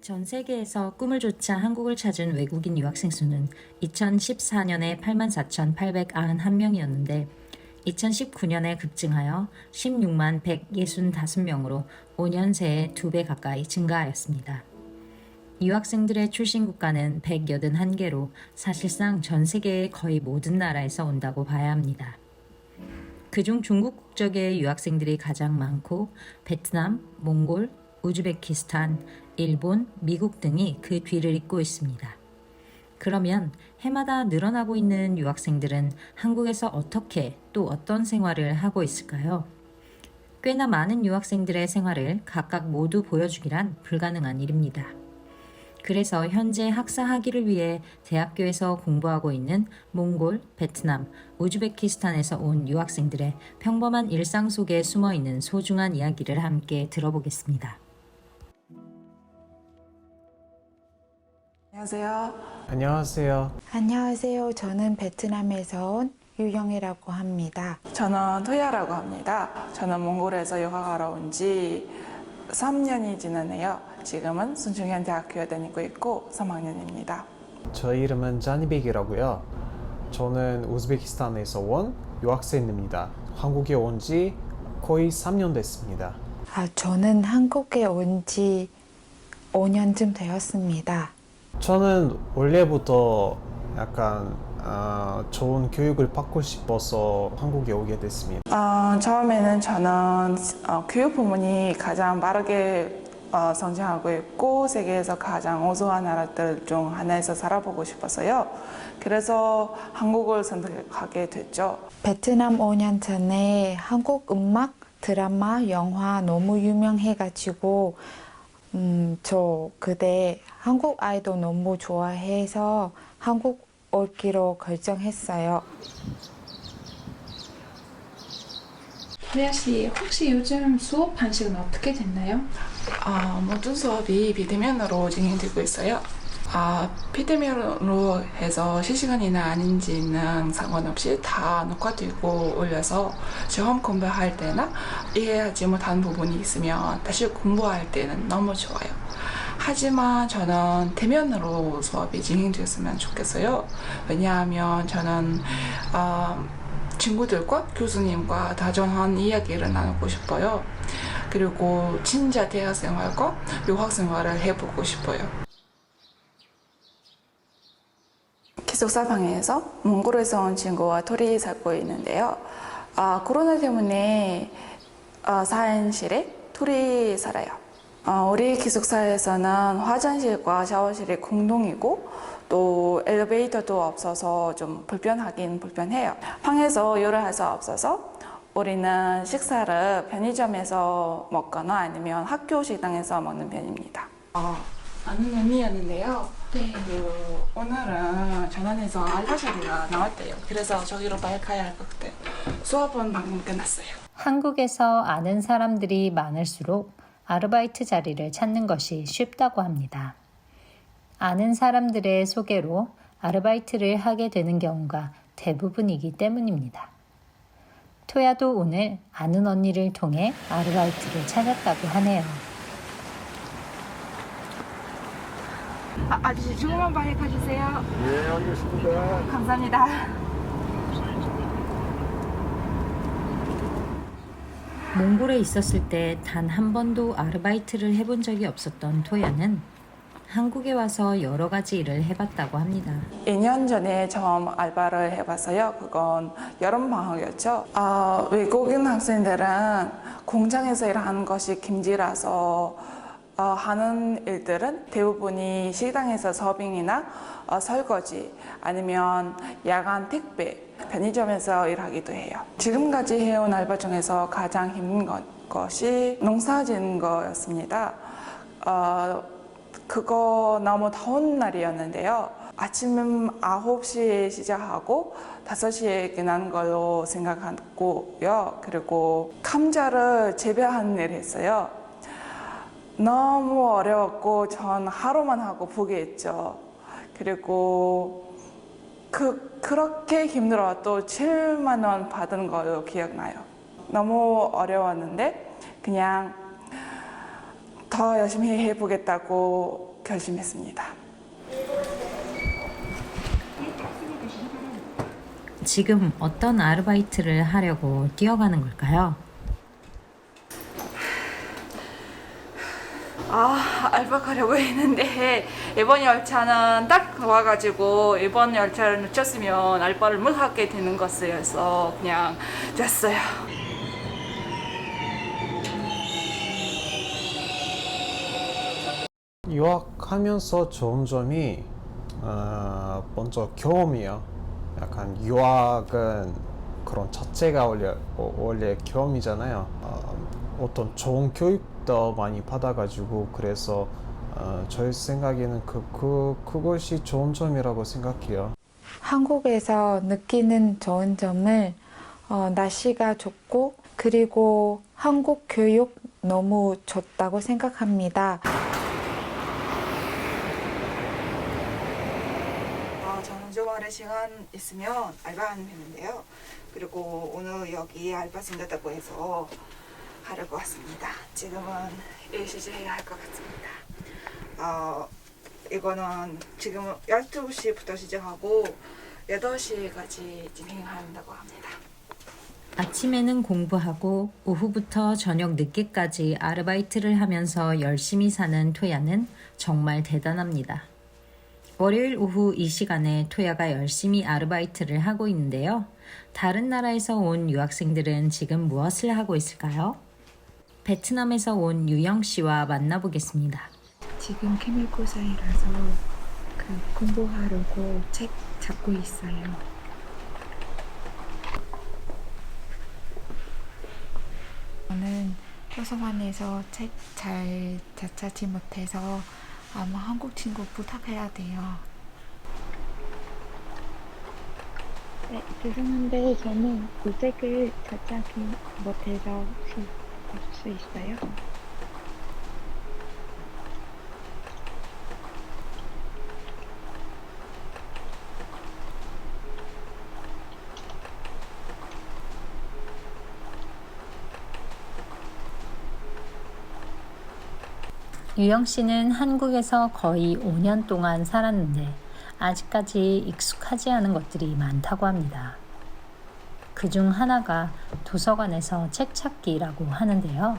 전 세계에서 꿈을 좇아 한국을 찾은 외국인 유학생 수는 2014년에 84,891명이었는데 2019년에 급증하여 16만 165명으로 5년 새에 2배 가까이 증가하였습니다. 유학생들의 출신 국가는 181개로 사실상 전 세계의 거의 모든 나라에서 온다고 봐야 합니다. 그중 중국 국적의 유학생들이 가장 많고 베트남, 몽골, 우즈베키스탄, 일본, 미국 등이 그 뒤를 잇고 있습니다. 그러면 해마다 늘어나고 있는 유학생들은 한국에서 어떻게 또 어떤 생활을 하고 있을까요? 꽤나 많은 유학생들의 생활을 각각 모두 보여주기란 불가능한 일입니다. 그래서 현재 학사 학위를 위해 대학교에서 공부하고 있는 몽골, 베트남, 우즈베키스탄에서 온 유학생들의 평범한 일상 속에 숨어 있는 소중한 이야기를 함께 들어보겠습니다. 안녕하세요. 안녕하세요. 안녕하세요. 저는 베트남에서 온 유영이라고 합니다. 저는 토야라고 합니다. 저는 몽골에서 유학하러 온 지 3년이 지났네요. 지금은 순중현 대학교에 다니고 있고 3학년입니다. 저 이름은 자니백이라고요. 저는 우즈베키스탄에서 온 유학생입니다. 한국에 온 지 거의 3년 됐습니다. 아, 저는 한국에 온 지 5년쯤 되었습니다. 저는 원래부터 약간 어, 좋은 교육을 받고 싶어서 한국에 오게 됐습니다. 어, 처음에는 저는 어, 교육 부문이 가장 빠르게 어, 성장하고 있고 세계에서 가장 우수한 나라들 중 하나에서 살아보고 싶어서요. 그래서 한국을 선택하게 됐죠. 베트남 5년 전에 한국 음악, 드라마, 영화 너무 유명해가지고 음, 저 그때 한국 아이돌 너무 좋아해서 한국 오기로 결정했어요. 소야 씨, 혹시 요즘 수업 방식은 어떻게 됐나요? 아, 모든 수업이 비대면으로 진행되고 있어요. 아, 비대면으로 해서 실시간이나 아닌지는 상관없이 다 녹화되고 올려서 시험 공부할 때나 이해하지 못한 부분이 있으면 다시 공부할 때는 너무 좋아요. 하지만 저는 대면으로 수업이 진행되었으면 좋겠어요. 왜냐하면 저는 아, 친구들과 교수님과 다정한 이야기를 나누고 싶어요. 그리고 진짜 대학 생활과 유학 생활을 해보고 싶어요. 기숙사 방에서 몽골에서 온 친구와 둘이 살고 있는데요. 아, 코로나 때문에 아, 사연실에 둘이 살아요. 어, 우리 기숙사에서는 화장실과 샤워실이 공동이고 또 엘리베이터도 없어서 좀 불편하긴 불편해요. 방에서 요리를 할수 없어서 우리는 식사를 편의점에서 먹거나 아니면 학교 식당에서 먹는 편입니다. 어, 아는 언니였는데요. 네. 그 오늘은 전원에서 알바자리가 나왔대요. 그래서 저기로 빨리 가야 할 것 같아요. 수업은 방금 끝났어요. 한국에서 아는 사람들이 많을수록 아르바이트 자리를 찾는 것이 쉽다고 합니다. 아는 사람들의 소개로 아르바이트를 하게 되는 경우가 대부분이기 때문입니다. 토야도 오늘 아는 언니를 통해 아르바이트를 찾았다고 하네요. 아, 아저씨 조금만 빨리 가주세요. 예, 알겠습니다. 감사합니다. 몽골에 있었을 때 단 한 번도 아르바이트를 해본 적이 없었던 토야는 한국에 와서 여러 가지 일을 해봤다고 합니다. 2년 전에 처음 알바를 해봤어요. 그건 여름 방학이었죠. 아, 외국인 학생들은 공장에서 일하는 것이 김지라서 어, 하는 일들은 대부분이 식당에서 서빙이나 어, 설거지 아니면 야간 택배, 편의점에서 일하기도 해요. 지금까지 해온 알바 중에서 가장 힘든 것, 것이 농사 짓는 거였습니다. 어, 그거 너무 더운 날이었는데요. 아침 9시에 시작하고 5시에 끝난 걸로 생각하고요. 그리고 감자를 재배하는 일을 했어요. 너무 어려웠고 전 하루만 하고 포기했죠. 그리고 그 그렇게 힘들어도 7만 원 받은 걸로 기억나요. 너무 어려웠는데 그냥 더 열심히 해보겠다고 결심했습니다. 지금 어떤 아르바이트를 하려고 뛰어가는 걸까요? 아, 알바 가려고 했는데 이번 열차는 딱 와가지고 이번 열차를 놓쳤으면 알바를 못 하게 되는 것이어서 그냥 됐어요. 유학하면서 좋은 점이 어, 먼저 경험이에요. 약간 유학은 그런 자체가 원래 어, 원래 경험이잖아요. 어, 어떤 좋은 교육 도 많이 받아가지고 그래서 어, 저희 생각에는 그, 그 그것이 좋은 점이라고 생각해요. 한국에서 느끼는 좋은 점을 어, 날씨가 좋고 그리고 한국 교육 너무 좋다고 생각합니다. 아, 저는 주말에 시간 있으면 알바하는 편인데요. 그리고 오늘 여기 알바 생겼다고 해서 하려고 왔습니다. 지금은 일시제 해야 할 것 같습니다. 어, 이거는 지금 12시부터 시작하고 8시까지 진행한다고 합니다. 아침에는 공부하고 오후부터 저녁 늦게까지 아르바이트를 하면서 열심히 사는 토야는 정말 대단합니다. 월요일 오후 이 시간에 토야가 열심히 아르바이트를 하고 있는데요. 다른 나라에서 온 유학생들은 지금 무엇을 하고 있을까요? 베트남에서 온 유영 씨와 만나보겠습니다. 지금 기말고사이라서 그 공부하려고 책 잡고 있어요. 저는 도서관에서 책잘 찾지 못해서 아마 한국 친구 부탁해야 돼요. 네, 죄송한데 저는 그 책을 찾지 못해서 혹시 볼 수 있어요? 유영 씨는 한국에서 거의 5년 동안 살았는데 아직까지 익숙하지 않은 것들이 많다고 합니다. 그 중 하나가 도서관에서 책 찾기라고 하는데요.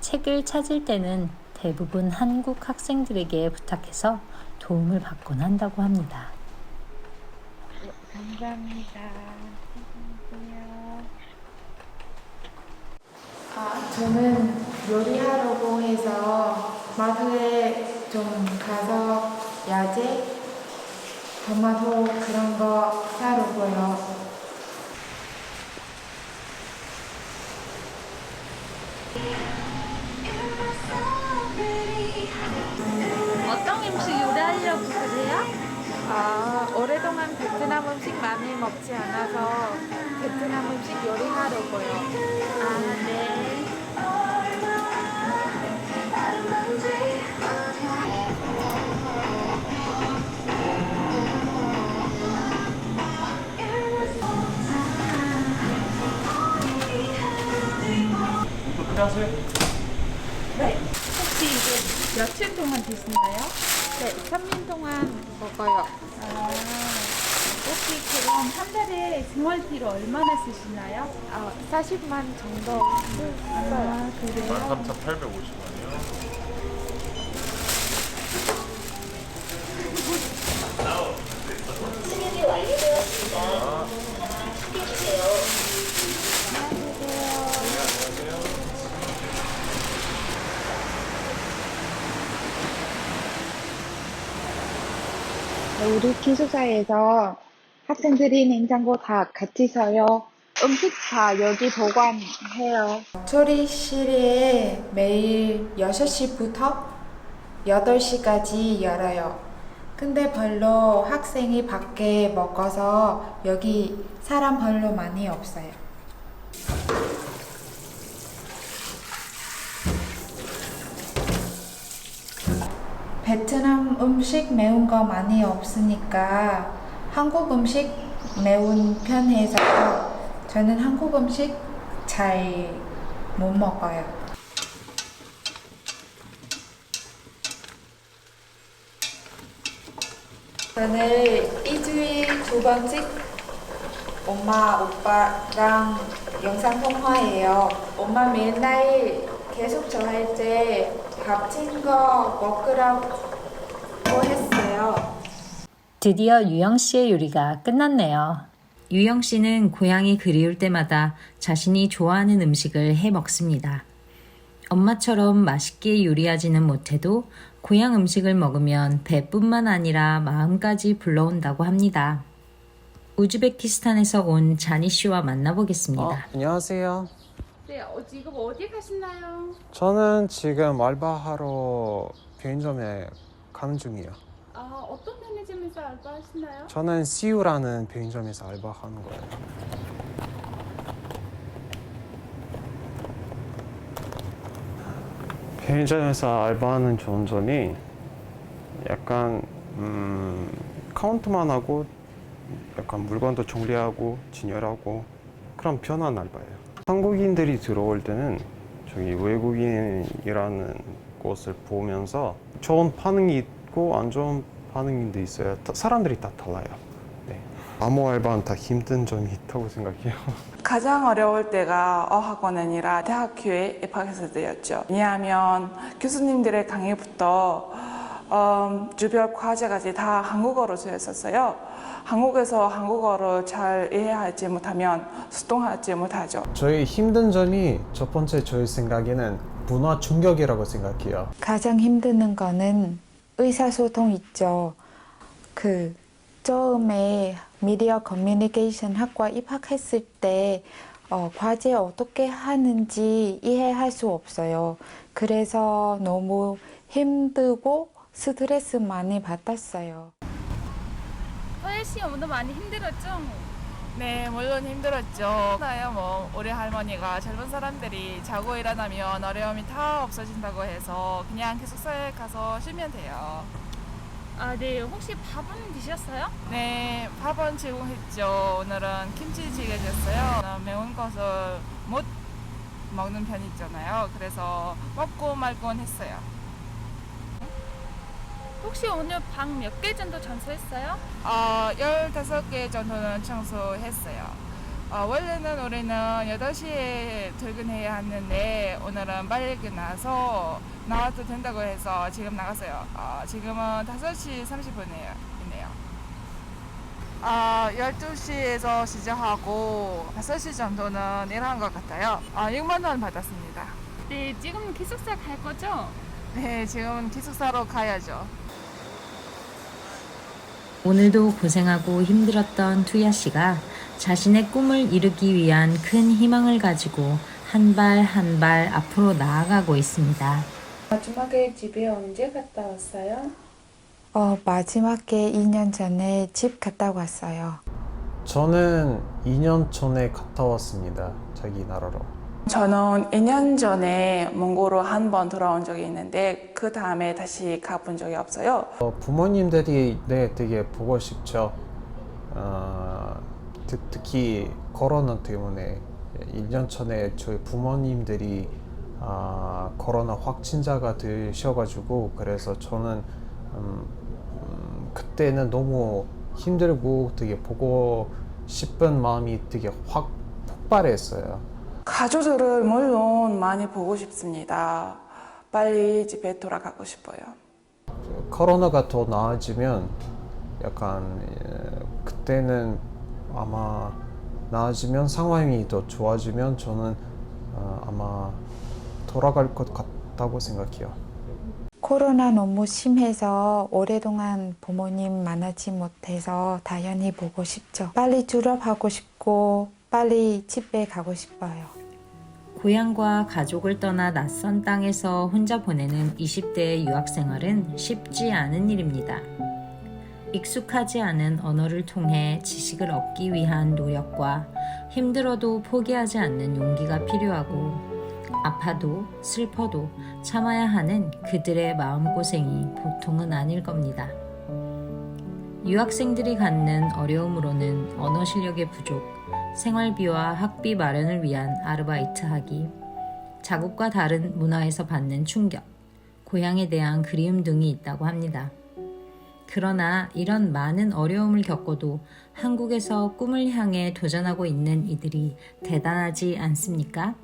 책을 찾을 때는 대부분 한국 학생들에게 부탁해서 도움을 받곤 한다고 합니다. 감사합니다. 안녕하세요. 아, 저는 요리하려고 해서 마트에 좀 가서 야채, 토마토 그런 거 사려고요. 어떤 음식 요리하려고 그래요? 아, 오랫동안 베트남 음식 많이 먹지 않아서 베트남 음식 요리하려고요. 아, 네. 혹시 이게 며칠 동안 드시나요? 네, 3년 동안 먹어요. 아, 혹시 그럼 한 달에 생활비로 얼마나 쓰시나요? 아, 40만 정도. 아, 그래요? 13,850원이요. 우리 기숙사에서 학생들이 냉장고 다 같이 써요. 음식 다 여기 보관해요. 조리실에 매일 6시부터 8시까지 열어요. 근데 별로 학생이 밖에 먹어서 여기 사람 별로 많이 없어요. 베트남 음식 매운 거 많이 없으니까 한국 음식 매운 편해서 저는 한국 음식 잘 못 먹어요. 저는 일주일 두 번씩 엄마, 오빠랑 영상 통화해요. 엄마 맨날 계속 저할 때 밥친 거 먹으라고 했어요. 드디어 유영 씨의 요리가 끝났네요. 유영 씨는 고향이 그리울 때마다 자신이 좋아하는 음식을 해 먹습니다. 엄마처럼 맛있게 요리하지는 못해도 고향 음식을 먹으면 배뿐만 아니라 마음까지 불러온다고 합니다. 우즈베키스탄에서 온 자니 씨와 만나보겠습니다. 어, 안녕하세요. 네, 어, 지금 어디 가시나요? 저는 지금 알바하러 편의점에 가는 중이에요. 아, 어떤 편의점에서 알바하시나요? 저는 CU라는 편의점에서 알바하는 거예요. 편의점에서 알바하는 좋은 점이 약간 음, 카운트만 하고 약간 물건도 정리하고 진열하고 그런 편한 알바예요. 한국인들이 들어올 때는 저기 외국인이라는 곳을 보면서 좋은 반응이 있고 안 좋은 반응도 있어요. 다- 사람들이 다 달라요. 네. 아무 알바는 다 힘든 점이 있다고 생각해요. 가장 어려울 때가 어학원 아니라 대학교에 입학했을 때였죠. 왜냐하면 교수님들의 강의부터 음, 주별 과제까지 다 한국어로 쓰였었어요. 한국에서 한국어를 잘 이해하지 못하면 소통하지 못하죠. 저희 힘든 점이 첫 번째 저희 생각에는 문화 충격이라고 생각해요. 가장 힘드는 거는 의사소통 있죠. 그 처음에 미디어 커뮤니케이션 학과 입학했을 때 어, 과제 어떻게 하는지 이해할 수 없어요. 그래서 너무 힘들고 스트레스 많이 받았어요. 서예 씨 오늘 많이 힘들었죠? 네, 물론 힘들었죠. 나요, 뭐 우리 할머니가 젊은 사람들이 자고 일어나면 어려움이 다 없어진다고 해서 그냥 기숙사에 가서 쉬면 돼요. 아, 네. 혹시 밥은 드셨어요? 네, 밥은 제공했죠. 오늘은 김치찌개 줬어요. 매운 것을 못 먹는 편이잖아요. 그래서 먹고 말곤 했어요. 혹시 오늘 방 몇 개 정도 전수했어요? 어, 15개 정도는 청소했어요. 어, 원래는 우리는 8시에 퇴근해야 하는데 오늘은 빨리 끝나서 나와도 된다고 해서 지금 나갔어요. 어, 지금은 5시 30분이에요. 아, 12시에서 시작하고 5시 정도는 일한 것 같아요. 아, 6만 원 받았습니다. 네, 지금 기숙사 갈 거죠? 네, 지금은 기숙사로 가야죠. 오늘도 고생하고 힘들었던 투야 씨가 자신의 꿈을 이루기 위한 큰 희망을 가지고 한 발 한 발 앞으로 나아가고 있습니다. 마지막에 집에 언제 갔다 왔어요? 어, 마지막에 2년 전에 집 갔다 왔어요. 저는 2년 전에 갔다 왔습니다. 자기 나라로. 저는 2년 전에 몽골로 한 번 돌아온 적이 있는데 그 다음에 다시 가본 적이 없어요. 어, 부모님들이 네 되게 보고 싶죠. 어, 특- 특히 코로나 때문에 1년 전에 저희 부모님들이 아, 코로나 확진자가 되셔가지고 그래서 저는 음, 음, 그때는 너무 힘들고 되게 보고 싶은 마음이 되게 확 폭발했어요. 가족들을 물론 많이 보고 싶습니다. 빨리 집에 돌아가고 싶어요. 코로나가 더 나아지면 약간 예, 그때는 아마 나아지면 상황이 더 좋아지면 저는 어, 아마 돌아갈 것 같다고 생각해요. 코로나 너무 심해서 오랫동안 부모님 만나지 못해서 당연히 보고 싶죠. 빨리 졸업하고 싶고 빨리 집에 가고 싶어요. 고향과 가족을 떠나 낯선 땅에서 혼자 보내는 20대의 유학 생활은 쉽지 않은 일입니다. 익숙하지 않은 언어를 통해 지식을 얻기 위한 노력과 힘들어도 포기하지 않는 용기가 필요하고 아파도 슬퍼도 참아야 하는 그들의 마음고생이 보통은 아닐 겁니다. 유학생들이 갖는 어려움으로는 언어 실력의 부족, 생활비와 학비 마련을 위한 아르바이트 하기, 자국과 다른 문화에서 받는 충격, 고향에 대한 그리움 등이 있다고 합니다. 그러나 이런 많은 어려움을 겪어도 한국에서 꿈을 향해 도전하고 있는 이들이 대단하지 않습니까?